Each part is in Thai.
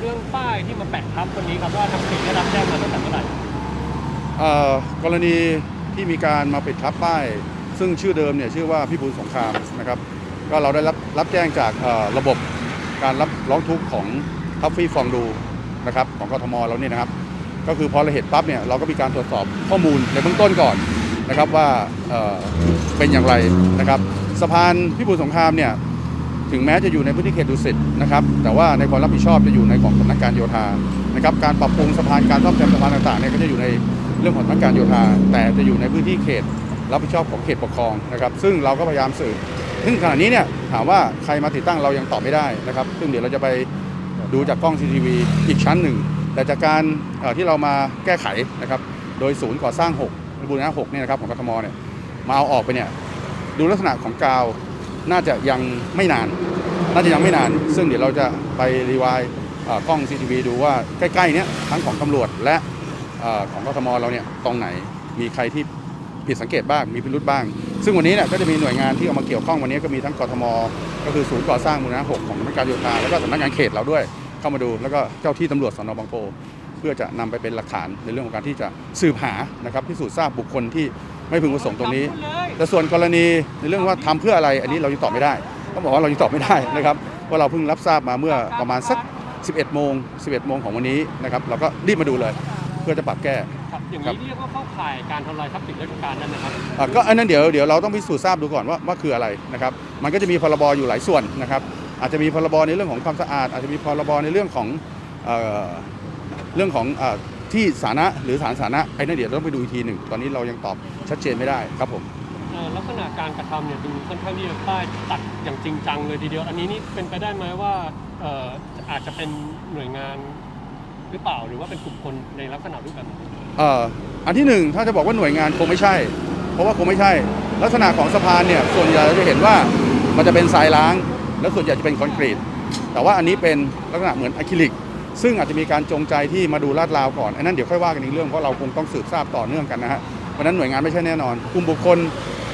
เรื่องป้ายที่มาแปะทับคนนี้ครับว่าทางเพจได้รับแจ้งมาตั้งแต่เมื่อไหร่เอ่อกรณีที่มีการมาปิดทับป้าย ซึ่งชื่อเดิมเนี่ยชื่อว่าพิบูลสงครามนะครับ ก็เราได้รับรับแจ้งจากระบบการรับร้องทุกข์ของทัฟฟี่ฟองดูนะครับของกทมเราเนี่ยนะครับ ก็คือพอเราเห็นปั๊บเนี่ยเราก็มีการตรวจสอบข้อมูลในเบื้องต้นก่อนนะครับว่าเออเป็นอย่างไรนะครับ สะพานพิบูลสงครามเนี่ย ถึงแม้จะอยู่ในพื้นที่เขตดุสิตนะครับ แต่ว่าในความรับผิดชอบจะอยู่ในของสำนักการโยธานะครับ การปรับปรุงสะพานการซ่อมแซมสะพานต่างๆเนี่ยก็จะอยู่ในเรื่องของสำนักการโยธา แต่จะอยู่ในพื้นที่เขตรับผิดชอบของเขตปกครองนะครับ ซึ่งเราก็พยายามสืบซึ่งขณะนี้เนี่ยถามว่าใครมาติดตั้งเรายังตอบไม่ได้นะครับ ซึ่งเดี๋ยวเราจะไปดูจากกล้อง CCTV อีกชั้นหนึ่ง แต่จากการที่เรามาแก้ไขนะครับ โดยศูนย์ก่อสร้าง6บูรณะ6เนี่ยนะครับของกทมเนี่ยมาเอาออกไปเนี่ยดูลักษณะของกาว น่าจะยังไม่นาน น่าจะยังไม่นาน ซึ่งเดี๋ยวเราจะไปรีวายเอ่อกล้อง CCTV ดูว่าใกล้ๆเนี้ยทั้งของตำรวจและอของกทมเราเนี่ยตรงไหนมีใครที่ผิดสังเกตบ้างมีพิรุธบ้าง ซึ่งวันนี้เนี่ยก็จะมีหน่วยงานที่เอามาเกี่ยวข้องวันนี้ก็มีทั้งกทม ก็คือศูนย์ก่อสร้างบูรณะ6ของสำนักการโยธาแล้วก็สำนักงานเขตเราด้วยเข้ามาดูแล้วก็เจ้าที่ตำรวจสนบางโพเพื่อจะนำไปเป็นหลักฐานในเรื่องของการที่จะสืบหานะครับพิสูจน์ทราบบุคคลที่ ไม่พึงประสงค์ตรงนี้ แต่ส่วนกรณีในเรื่องว่าทำเพื่ออะไรอันนี้เรายังตอบไม่ได้ต้องบอกว่าเรายังตอบไม่ได้นะครับว่าเราเพิ่งรับทราบมาเมื่อประมาณสัก 11 โมง 11 โมงของวันนี้นะครับเราก็รีบมาดูเลย เพื่อจะปรับแก้ครับอย่างครันี้บเรียกว่าเข้าข่ายการทำลายทรัพย์สินราชการนั่นนะครับอะก็อันนั้นเดี๋ยวเดี๋ยวเราต้องพิสูจน์ทราบดูก่อนว่าว่าคืออะไรนะครับมันก็จะมีพรบอยู่หลายส่วนนะครับอาจจะมีพรบในเรื่องของความสะอาด อาจจะมีพรบในเรื่องของเอ่อเรื่องของเอ่อ ที่สาธารณะหรือสถานสาธารณะไอ้นั่นเดี๋ยวต้องไปดูอีกทีหนึ่งตอนนี้เรายังตอบชัดเจนไม่ได้ครับผมเอ่อลักษณะการกระทำเนี่ยดูค่อนข้างที่จะป้ายตัดอย่างจริงจังเลยทีเดียว อันนี้นี่เป็นไปได้ไหมว่าเอ่ออาจจะเป็นหน่วยงานหรือเปล่าหรือว่าเป็นกลุ่มคนในลักษณะรูปแบบไหนเอ่ออันที่หนึ่งถ้าจะบอกว่าหน่วยงานคงไม่ใช่ เพราะว่าคงไม่ใช่ ลักษณะของสะพานเนี่ยส่วนใหญ่เราจะเห็นว่ามันจะเป็นทรายล้าง แล้วส่วนใหญ่จะเป็นคอนกรีตแต่ว่าอันนี้เป็นลักษณะเหมือนอะคริลิก ซึ่งอาจจะมีการจงใจที่มาดูลาดราวก่อนอันนั้นเดี๋ยวค่อยว่ากันอีกเรื่องเพราะเราคงต้องสืบทราบต่อเนื่องกันนะฮะเพราะฉะนั้นหน่วยงานไม่ใช่แน่นอน กลุ่มบุคคล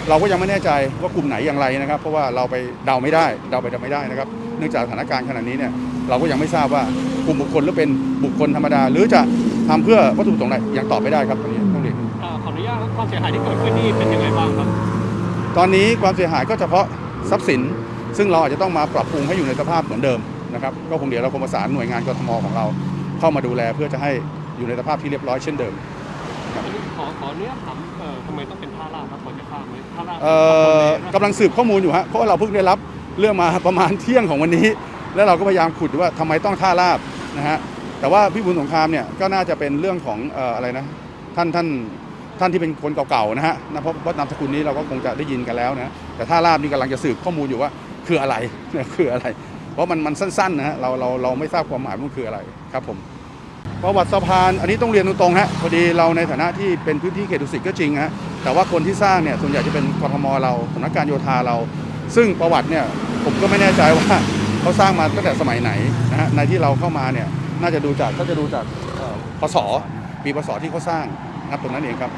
เราก็ยังไม่แน่ใจว่ากลุ่มไหนอย่างไรนะครับ เพราะว่าเราไปเดาไม่ได้เดาไปเดาไม่ได้นะครับ เนื่องจากสถานการณ์ขณะนี้เนี่ยเราก็ยังไม่ทราบว่ากลุ่มบุคคลหรือเป็นบุคคลธรรมดา หรือจะทำเพื่อวัตถุประสงค์ใดยังตอบไม่ได้ครับตรงนี้ต้องเรียนอ่าขออนุญาตครับความเสียหายที่เกิดขึ้นนี่เป็นยังไงบ้างครับ ตอนนี้ความเสียหายก็เฉพาะทรัพย์สิน ซึ่งเราอาจจะต้องมาปรับปรุงให้อยู่ในสภาพเหมือนเดิม นะครับก็คงเดี๋ยวเราคงประสานหน่วยงานกทมของเราเข้ามาดูแลเพื่อจะให้อยู่ในสภาพที่เรียบร้อยเช่นเดิมอันนี้ขอขออนุญาตถามเอ่อทำไมต้องเป็นท่าลาดครับพอจะทราบไหมท่าลาดเอ่อกำลังสืบข้อมูลอยู่ฮะเพราะว่าเราเพิ่งได้รับเรื่องมาประมาณเที่ยงของวันนี้ แล้วเราก็พยายามขุดดูว่าทำไมต้องท่าลาบนะฮะแต่ว่าพี่บุญสงครามเนี่ยก็น่าจะเป็นเรื่องของเอ่ออะไรนะท่านท่านท่านที่เป็นคนเก่าๆนะฮะนะเพราะว่านามสกุลนี้เราก็คงจะได้ยินกันแล้วนะแต่ท่าลาบนี่กำลังจะสืบข้อมูลอยู่ว่าคืออะไรคืออะไร เพราะมันมันสั้นๆนะฮะเราเราเราไม่ทราบความหมายมันคืออะไรครับผมประวัติสะพานอันนี้ต้องเรียนตรงๆฮะพอดีเราในฐานะที่เป็นพื้นที่เขตดุสิตก็จริงฮะแต่ว่าคนที่สร้างเนี่ยส่วนใหญ่จะเป็นกรทมเราสำนักการโยธาเรา ซึ่งประวัติเนี่ยผมก็ไม่แน่ใจว่าเขาสร้างมาตั้งแต่สมัยไหนนะฮะในที่เราเข้ามาเนี่ยน่าจะดูจากก็จะดูจากพศปีพศที่เขาสร้างนับตรงนั้นเองครับ